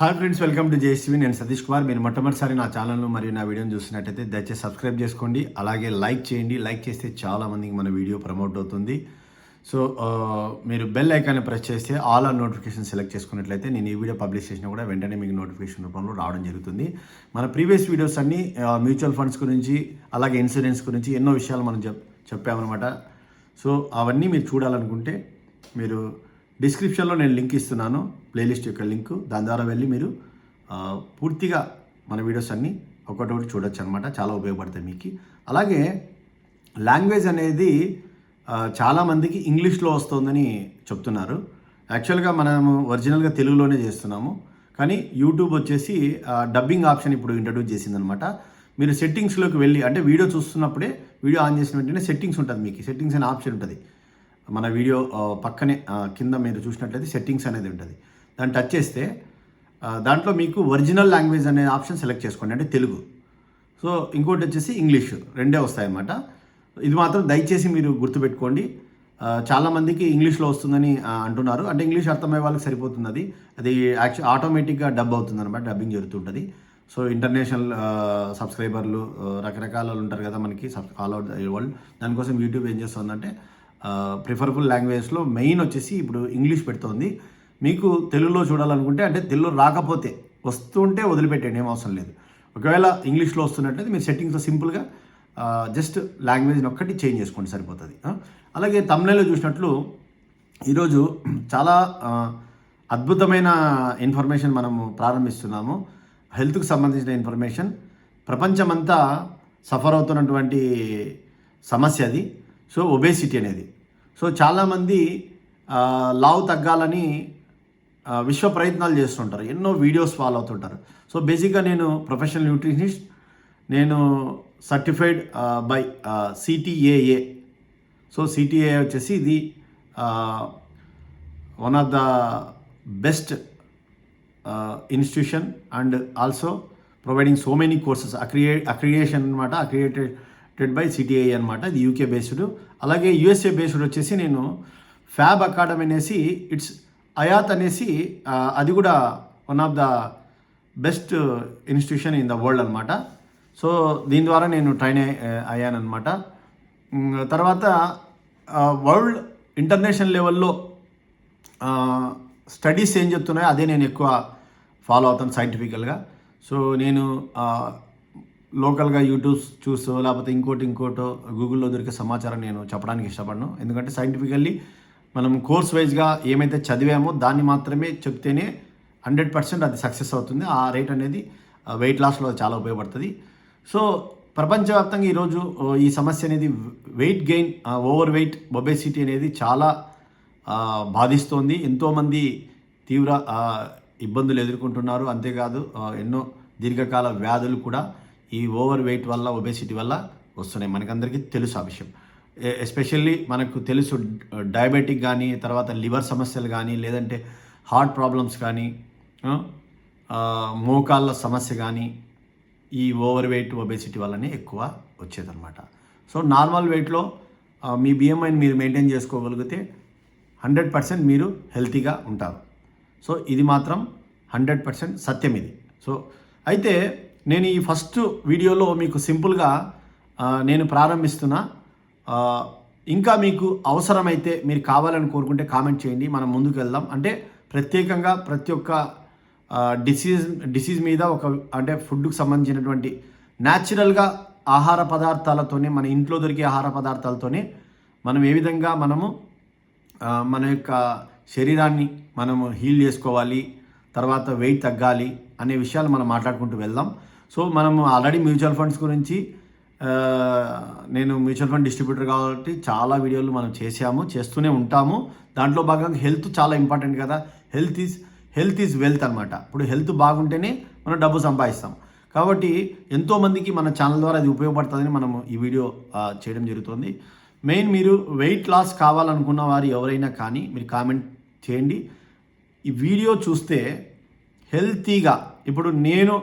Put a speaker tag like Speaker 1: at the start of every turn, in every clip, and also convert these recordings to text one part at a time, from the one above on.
Speaker 1: Hi friends welcome to JCV నేను సతీష్ కుమార్. మీరు మొట్టమొదటిసారి నా ఛానల్ను మరియు నా వీడియోని చూసినట్టయితే దయచేసి సబ్స్క్రైబ్ చేసుకోండి. అలాగే లైక్ చేయండి. లైక్ చేస్తే చాలామందికి మన వీడియో ప్రమోట్ అవుతుంది. సో మీరు బెల్ ఐకాన్ని ప్రెస్ చేస్తే ఆల్ ఆర్ నోటిఫికేషన్ సెలెక్ట్ చేసుకున్నట్లయితే నేను ఈ వీడియో పబ్లిష్ చేసినా కూడా వెంటనే మీకు నోటిఫికేషన్ రూపంలో రావడం జరుగుతుంది. మన ప్రీవియస్ వీడియోస్ అన్నీ మ్యూచువల్ ఫండ్స్ గురించి అలాగే ఇన్సూరెన్స్ గురించి ఎన్నో విషయాలు మనం చెప్ చెప్పామన్నమాట. సో అవన్నీ మీరు చూడాలనుకుంటే మీరు డిస్క్రిప్షన్లో నేను లింక్ ఇస్తున్నాను ప్లేలిస్ట్ యొక్క లింక్. దాని ద్వారా వెళ్ళి మీరు పూర్తిగా మన వీడియోస్ అన్నీ ఒకటొకటి చూడొచ్చు అనమాట చాలా ఉపయోగపడతాయి మీకు. అలాగే లాంగ్వేజ్ అనేది చాలామందికి ఇంగ్లీష్లో వస్తుందని చెప్తున్నారు. యాక్చువల్గా మనము ఒరిజినల్గా తెలుగులోనే చేస్తున్నాము. కానీ యూట్యూబ్ వచ్చేసి డబ్బింగ్ ఆప్షన్ ఇప్పుడు ఇంట్రడ్యూస్ చేసిందనమాట మీరు సెట్టింగ్స్లోకి వెళ్ళి అంటే వీడియో చూస్తున్నప్పుడే వీడియో ఆన్ చేసిన వెంటనే సెట్టింగ్స్ ఉంటుంది మీకు. సెట్టింగ్స్ అనే ఆప్షన్ ఉంటుంది. మన వీడియో పక్కనే కింద మీరు చూసినట్లయితే సెట్టింగ్స్ అనేది ఉంటుంది. దాన్ని టచ్ చేస్తే దాంట్లో మీకు ఒరిజినల్ లాంగ్వేజ్ అనే ఆప్షన్ సెలెక్ట్ చేసుకోండి. అంటే తెలుగు. సో ఇంకోటి వచ్చేసి ఇంగ్లీష్. రెండే వస్తాయన్నమాట. ఇది మాత్రం దయచేసి మీరు గుర్తుపెట్టుకోండి. చాలామందికి ఇంగ్లీష్లో వస్తుందని అంటున్నారు. అంటే ఇంగ్లీష్ అర్థమయ్యే వాళ్ళకి సరిపోతుంది అది. అది యాక్చువల్ ఆటోమేటిక్గా డబ్ అవుతుంది అనమాట డబ్బింగ్ జరుగుతుంటుంది. సో ఇంటర్నేషనల్ సబ్స్క్రైబర్లు రకరకాల వాళ్ళు ఉంటారు కదా మనకి sub all out the world దానికోసం యూట్యూబ్ ఏం చేస్తుందంటే ప్రిఫరబుల్ లాంగ్వేజ్లో మెయిన్ వచ్చేసి ఇప్పుడు ఇంగ్లీష్ పెడుతోంది. మీకు తెలుగులో చూడాలనుకుంటే అంటే తెలుగు రాకపోతే వస్తుంటే వదిలిపెట్టండి ఏం అవసరం లేదు. ఒకవేళ ఇంగ్లీష్లో వస్తున్నట్లయితే మీరు సెట్టింగ్స్లో సింపుల్గా జస్ట్ లాంగ్వేజ్ని ఒక్కటి చేంజ్ చేసుకోండి సరిపోతుంది. అలాగే తమిళలో చూసినట్లు ఈరోజు చాలా అద్భుతమైన ఇన్ఫర్మేషన్ మనము ప్రారంభిస్తున్నాము. హెల్త్కి సంబంధించిన ఇన్ఫర్మేషన్ ప్రపంచమంతా సఫర్ అవుతున్నటువంటి సమస్య అది. సో ఒబేసిటీ అనేది. సో చాలామంది లావు తగ్గాలని విశ్వ ప్రయత్నాలు చేస్తుంటారు. ఎన్నో వీడియోస్ ఫాలో అవుతుంటారు. సో బేసిక్గా నేను ప్రొఫెషనల్ న్యూట్రిషనిస్ట్ నేను certified by CTAA so CTA వచ్చేసి ఇది one of the best institution and also providing so many courses అక్రియే accreditation అనమాట అక్రియేటెడ్ బై సిటీఐ అనమాట ఇది యూకే బేస్డ్ అలాగే యూఎస్ఏ బేస్డ్ వచ్చేసి నేను ఫ్యాబ్ అకాడమీ అనేసి ఇట్స్ అయాత్ అనేసి అది కూడా one of the best institution in the world అనమాట సో దీని ద్వారా నేను ట్రైన్ అయ్యానమాట తర్వాత వరల్డ్ ఇంటర్నేషనల్ లెవెల్లో స్టడీస్ ఏం చెప్తున్నాయో అదే నేను ఎక్కువ ఫాలో అవుతాను సైంటిఫికల్గా సో నేను లోకల్గా యూట్యూబ్ చూసో లేకపోతే ఇంకోటి ఇంకోటో గూగుల్లో దొరికే సమాచారం నేను చెప్పడానికి ఇష్టపడను. ఎందుకంటే సైంటిఫికల్లీ మనం కోర్స్ వైజ్గా ఏమైతే చదివామో దాన్ని మాత్రమే చెప్తేనే హండ్రెడ్ పర్సెంట్ అది సక్సెస్ అవుతుంది. ఆ రేట్ అనేది వెయిట్ లాస్లో చాలా ఉపయోగపడుతుంది. సో ప్రపంచవ్యాప్తంగా ఈరోజు ఈ సమస్య అనేది weight gain over weight obesity అనేది చాలా బాధిస్తోంది. ఎంతోమంది తీవ్ర ఇబ్బందులు ఎదుర్కొంటున్నారు. అంతేకాదు ఎన్నో దీర్ఘకాల వ్యాధులు కూడా ఈ ఓవర్ వెయిట్ వల్ల ఒబేసిటీ వల్ల వస్తున్నాయి. మనకందరికీ తెలుసు ఆ విషయం. ఎస్పెషల్లీ మనకు తెలుసు డయాబెటిక్ కానీ తర్వాత లివర్ సమస్యలు కానీ లేదంటే హార్ట్ ప్రాబ్లమ్స్ కానీ మోకాళ్ళ సమస్య కానీ ఈ ఓవర్ వెయిట్ ఒబేసిటీ వల్లనే ఎక్కువ వచ్చేదన్నమాట. సో నార్మల్ వెయిట్లో మీ బిఎంఐని మీరు మెయింటైన్ చేసుకోగలిగితే హండ్రెడ్ పర్సెంట్ మీరు హెల్తీగా ఉంటారు. సో ఇది మాత్రం హండ్రెడ్ పర్సెంట్ సత్యం ఇది. సో అయితే నేను ఈ ఫస్ట్ వీడియోలో మీకు సింపుల్గా నేను ప్రారంభిస్తున్నా ఇంకా మీకు అవసరమైతే మీరు కావాలని కోరుకుంటే కామెంట్ చేయండి మనం ముందుకు వెళ్దాం. అంటే ప్రత్యేకంగా ప్రతి ఒక్క డిసీజ్ డిసీజ్ మీద ఒక అంటే ఫుడ్కు సంబంధించినటువంటి న్యాచురల్గా ఆహార పదార్థాలతోనే మన ఇంట్లో దొరికే ఆహార పదార్థాలతోనే మనం ఏ విధంగా మనము మన యొక్క శరీరాన్ని మనము హీల్ చేసుకోవాలి తర్వాత వెయిట్ తగ్గాలి అనే విషయాలు మనం మాట్లాడుకుంటూ వెళ్దాం. సో మనం ఆల్రెడీ మ్యూచువల్ ఫండ్స్ గురించి నేను మ్యూచువల్ ఫండ్ డిస్ట్రిబ్యూటర్ కాబట్టి చాలా వీడియోలు మనం చేసాము చేస్తూనే ఉంటాము. దాంట్లో భాగంగా హెల్త్ చాలా ఇంపార్టెంట్ కదా. Health is health is wealth అనమాట ఇప్పుడు హెల్త్ బాగుంటేనే మనం డబ్బు సంపాదిస్తాం. కాబట్టి ఎంతోమందికి మన ఛానల్ ద్వారా అది ఉపయోగపడుతుందని మనం ఈ వీడియో చేయడం జరుగుతుంది. మెయిన్ మీరు వెయిట్ లాస్ కావాలనుకున్న వారు ఎవరైనా కానీ మీరు కామెంట్ చేయండి. ఈ వీడియో చూస్తే హెల్తీగా ఇప్పుడు నేను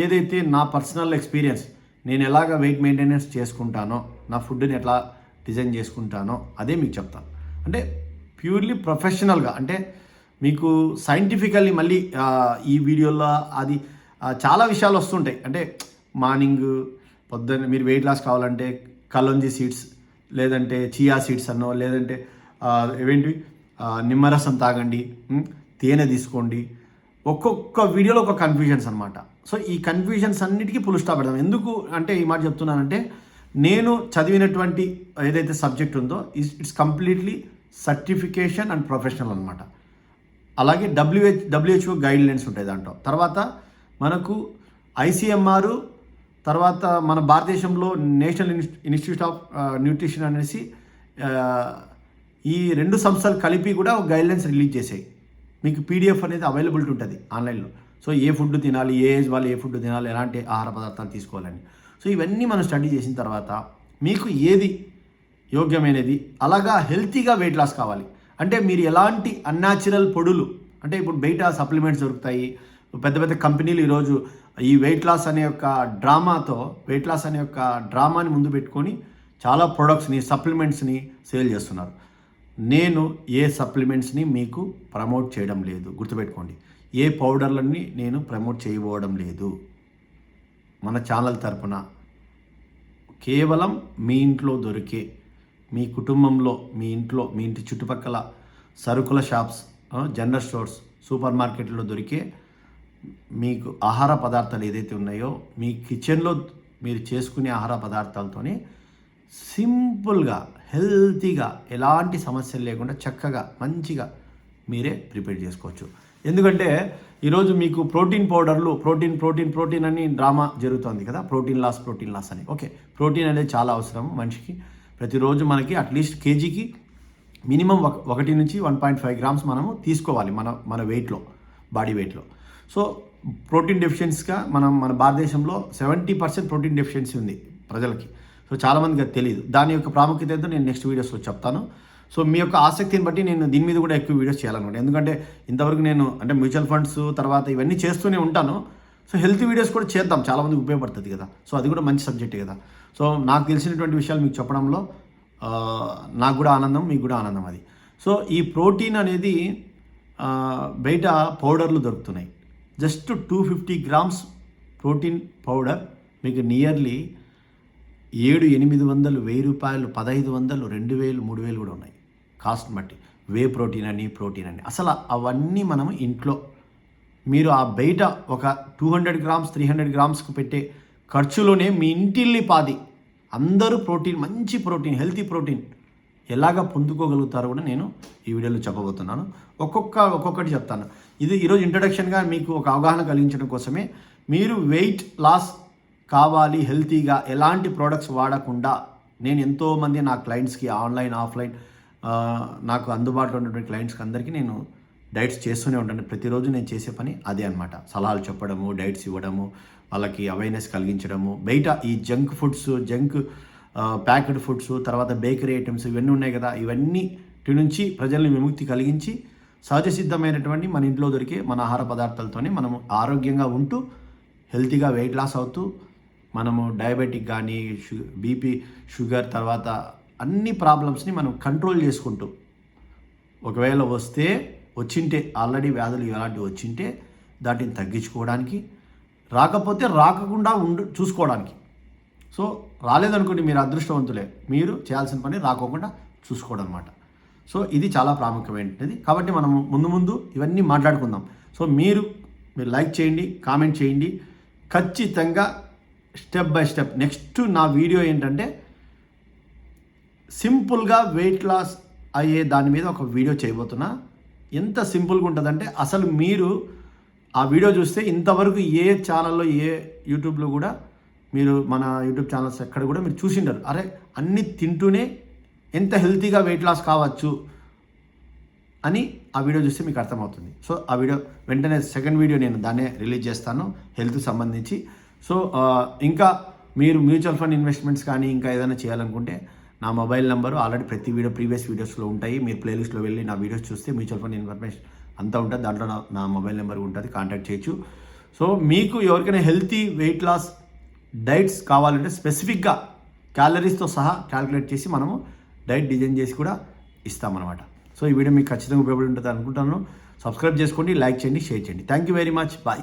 Speaker 1: ఏదైతే నా పర్సనల్ ఎక్స్పీరియన్స్ నేను ఎలాగ వెయిట్ మెయింటెనెన్స్ చేసుకుంటానో నా ఫుడ్ని ఎట్లా డిజైన్ చేసుకుంటానో అదే మీకు చెప్తాను. అంటే ప్యూర్లీ ప్రొఫెషనల్గా అంటే మీకు సైంటిఫికల్లీ మళ్ళీ ఈ వీడియోలో అది చాలా విషయాలు వస్తుంటాయి. అంటే మార్నింగ్ పొద్దున్న మీరు వెయిట్ లాస్ కావాలంటే కలంజీ సీడ్స్ లేదంటే చియా సీడ్స్ అన్నో లేదంటే ఏంటి నిమ్మరసం తాగండి తేనె తీసుకోండి ఒక్కొక్క వీడియోలో ఒక కన్ఫ్యూజన్స్ అనమాట సో ఈ కన్ఫ్యూజన్స్ అన్నిటికీ పులు స్టాప్ పెడదాం. ఎందుకు అంటే ఈ మాట చెప్తున్నానంటే నేను చదివినటువంటి ఏదైతే సబ్జెక్ట్ ఉందో it's completely certification and professional అనమాట అలాగే డబ్ల్యూహెచ్ డబ్ల్యూహెచ్ఓ గైడ్ లైన్స్ ఉంటాయి దాంట్లో. తర్వాత మనకు ఐసీఎంఆర్ తర్వాత మన భారతదేశంలో నేషనల్ ఇన్స్టిట్యూట్ ఆఫ్ న్యూట్రిషన్ అనేసి uh, ఈ రెండు సంస్థలు కలిపి కూడా ఒక గైడ్ లైన్స్ రిలీజ్ చేసాయి మీకు పీడిఎఫ్ అనేది అవైలబిలిటీ ఉంటుంది ఆన్లైన్లో సో ఏ ఫుడ్ తినాలి ఏ ఏజ్ వాళ్ళు ఏ ఫుడ్ తినాలి ఎలాంటి ఆహార పదార్థాలు తీసుకోవాలని. సో ఇవన్నీ మనం స్టడీ చేసిన తర్వాత మీకు ఏది యోగ్యమైనది అలాగా హెల్తీగా వెయిట్ లాస్ కావాలి. అంటే మీరు ఎలాంటి అన్యాచురల్ పొడులు అంటే ఇప్పుడు బయట సప్లిమెంట్స్ దొరుకుతాయి పెద్ద పెద్ద కంపెనీలు ఈరోజు ఈ వెయిట్ లాస్ అనే యొక్క డ్రామాతో వెయిట్ లాస్ అనే యొక్క డ్రామాని ముందు పెట్టుకొని చాలా ప్రొడక్ట్స్ని సప్లిమెంట్స్ని సేల్ చేస్తున్నారు. నేను ఏ సప్లిమెంట్స్ని మీకు ప్రమోట్ చేయడం లేదు. గుర్తుపెట్టుకోండి. ఏ పౌడర్లని నేను ప్రమోట్ చేయబోవడం లేదు. మన ఛానల్ తరపున కేవలం మీ ఇంట్లో దొరికే మీ కుటుంబంలో మీ ఇంట్లో మీ ఇంటి చుట్టుపక్కల సరుకుల షాప్స్ జనరల్ స్టోర్స్ సూపర్ మార్కెట్లో దొరికే మీకు ఆహార పదార్థాలు ఏదైతే ఉన్నాయో మీ కిచెన్లో మీరు చేసుకునే ఆహార పదార్థాలతోనే సింపుల్గా హెల్తీగా ఎలాంటి సమస్యలు లేకుండా చక్కగా మంచిగా మీరే ప్రిపేర్ చేసుకోవచ్చు. ఎందుకంటే ఈరోజు మీకు ప్రోటీన్ పౌడర్లు ప్రోటీన్ ప్రోటీన్ ప్రోటీన్ అని డ్రామా జరుగుతుంది కదా. ప్రోటీన్ లాస్ ప్రోటీన్ లాస్ అని. ఓకే ప్రోటీన్ అనేది చాలా అవసరం మనిషికి. ప్రతిరోజు మనకి అట్లీస్ట్ కేజీకి మినిమం ఒక ఒకటి నుంచి వన్ పాయింట్ ఫైవ్ గ్రామ్స్ మనము తీసుకోవాలి మన మన వెయిట్లో బాడీ వెయిట్లో. సో ప్రోటీన్ డెఫిషియన్సీగా మనం మన భారతదేశంలో సెవెంటీ పర్సెంట్ ప్రోటీన్ డెఫిషియన్సీ ఉంది ప్రజలకి. సో చాలామందికి అది తెలియదు దాని యొక్క ప్రాముఖ్యత ఏంటో నేను నెక్స్ట్ వీడియోస్లో చెప్తాను. సో మీ యొక్క ఆసక్తిని బట్టి నేను దీని మీద కూడా ఎక్కువ వీడియోస్ చేయాలనుకుంటాను ఎందుకంటే ఇంతవరకు నేను అంటే మ్యూచువల్ ఫండ్స్ తర్వాత ఇవన్నీ చేస్తూనే ఉంటాను. సో హెల్త్ వీడియోస్ కూడా చేద్దాం. చాలామందికి ఉపయోగపడుతుంది కదా. సో అది కూడా మంచి సబ్జెక్ట్ కదా. సో నాకు తెలిసినటువంటి విషయాలు మీకు చెప్పడంలో నాకు కూడా ఆనందం మీకు కూడా ఆనందం అది. సో ఈ ప్రోటీన్ అనేది బయట పౌడర్లు దొరుకుతున్నాయి. Just two fifty grams protein powder మీకు నియర్లీ ఏడు ఎనిమిది వందలు వెయ్యి రూపాయలు పదహైదు వందలు రెండు వేలు మూడు వేలు కూడా ఉన్నాయి. కాస్ట్ బట్టి. వే ప్రోటీన్ అని ప్రోటీన్ అని. అసలు అవన్నీ మనం ఇంట్లో మీరు ఆ బయట ఒక two hundred grams three hundred గ్రామ్స్కి పెట్టే ఖర్చులోనే మీ ఇంటిల్లి పాది. అందరూ ప్రోటీన్ మంచి ప్రోటీన్ హెల్తీ ప్రోటీన్ ఎలాగ పొందుకోగలుగుతారో కూడా నేను ఈ వీడియోలో చెప్పబోతున్నాను. ఒక్కొక్క ఒక్కొక్కటి చెప్తాను. ఇది ఈరోజు ఇంట్రడక్షన్గా మీకు ఒక అవగాహన కలిగించడం కోసమే మీరు వెయిట్ లాస్ కావాలి హెల్తీగా ఎలాంటి ప్రోడక్ట్స్ వాడకుండా నేను ఎంతోమంది నా క్లయింట్స్కి ఆన్లైన్ ఆఫ్లైన్ నాకు అందుబాటులో ఉన్నటువంటి క్లయింట్స్కి అందరికీ నేను డైట్స్ చేస్తూనే ఉంటాను. ప్రతిరోజు నేను చేసే పని అదే అనమాట సలహాలు చెప్పడము డైట్స్ ఇవ్వడము వాళ్ళకి అవేర్నెస్ కలిగించడము. బయట ఈ junk foods junk packed foods తర్వాత బేకరీ ఐటమ్స్ ఇవన్నీ ఉన్నాయి కదా ఇవన్నీ నుంచి ప్రజల్ని విముక్తి కలిగించి సహజ సిద్ధమైనటువంటి మన ఇంట్లో దొరికే మన ఆహార పదార్థాలతోనే మనం ఆరోగ్యంగా ఉంటూ హెల్తీగా వెయిట్ లాస్ అవుతూ మనము డయాబెటిక్ కానీ షు బీపీ షుగర్ తర్వాత అన్ని ప్రాబ్లమ్స్ని మనం కంట్రోల్ చేసుకుంటూ ఒకవేళ వస్తే వచ్చింటే ఆల్రెడీ వ్యాధులు ఎలాంటివి వచ్చింటే దాటిని తగ్గించుకోవడానికి రాకపోతే రాకుండా ఉండు చూసుకోవడానికి. సో రాలేదనుకోండి మీరు అదృష్టవంతులే. మీరు చేయాల్సిన పని రాకోకుండా చూసుకోవడం అనమాట సో ఇది చాలా ప్రాముఖ్యమైనది. కాబట్టి మనం ముందు ముందు ఇవన్నీ మాట్లాడుకుందాం. సో మీరు మీరు లైక్ చేయండి కామెంట్ చేయండి. ఖచ్చితంగా స్టెప్ బై స్టెప్ నెక్స్ట్ నా వీడియో ఏంటంటే సింపుల్గా వెయిట్ లాస్ అయ్యే దాని మీద ఒక వీడియో చేయబోతున్నా. ఎంత సింపుల్గా ఉంటుందంటే అసలు మీరు ఆ వీడియో చూస్తే ఇంతవరకు ఏ ఛానల్లో ఏ యూట్యూబ్లో కూడా మీరు మన యూట్యూబ్ ఛానల్స్ ఎక్కడ కూడా మీరు చూసింటారు అరే అన్నీ తింటూనే ఎంత హెల్తీగా వెయిట్ లాస్ కావచ్చు అని ఆ వీడియో చూస్తే మీకు అర్థమవుతుంది. సో ఆ వీడియో వెంటనే సెకండ్ వీడియో నేను దాన్నే రిలీజ్ చేస్తాను హెల్త్ సంబంధించి. సో ఇంకా మీరు మ్యూచువల్ ఫండ్ ఇన్వెస్ట్మెంట్స్ కానీ ఇంకా ఏదైనా చేయాలనుకుంటే నా మొబైల్ నెంబరు ఆల్రెడీ ప్రతి వీడియో ప్రీవియస్ వీడియోస్లో ఉంటాయి. మీరు ప్లేలిస్ట్లో వెళ్ళి నా వీడియోస్ చూస్తే మ్యూచువల్ ఫండ్ ఇన్ఫర్మేషన్ అంతా ఉంటుంది. దాంట్లో నా నా మొబైల్ నెంబర్ ఉంటుంది. కాంటాక్ట్ చేయొచ్చు. సో మీకు ఎవరికైనా హెల్తీ వెయిట్ లాస్ డైట్స్ కావాలంటే స్పెసిఫిక్గా క్యాలరీస్తో సహా క్యాలిక్యులేట్ చేసి మనము డైట్ డిజైన్ చేసి కూడా ఇస్తామన్నమాట. సో ఈ వీడియో మీకు ఖచ్చితంగా ఉపయోగపడి ఉంటుంది అనుకుంటాను సబ్స్క్రైబ్ చేసుకోండి లైక్ చేయండి షేర్ చేయండి. Thank you very much. Bye.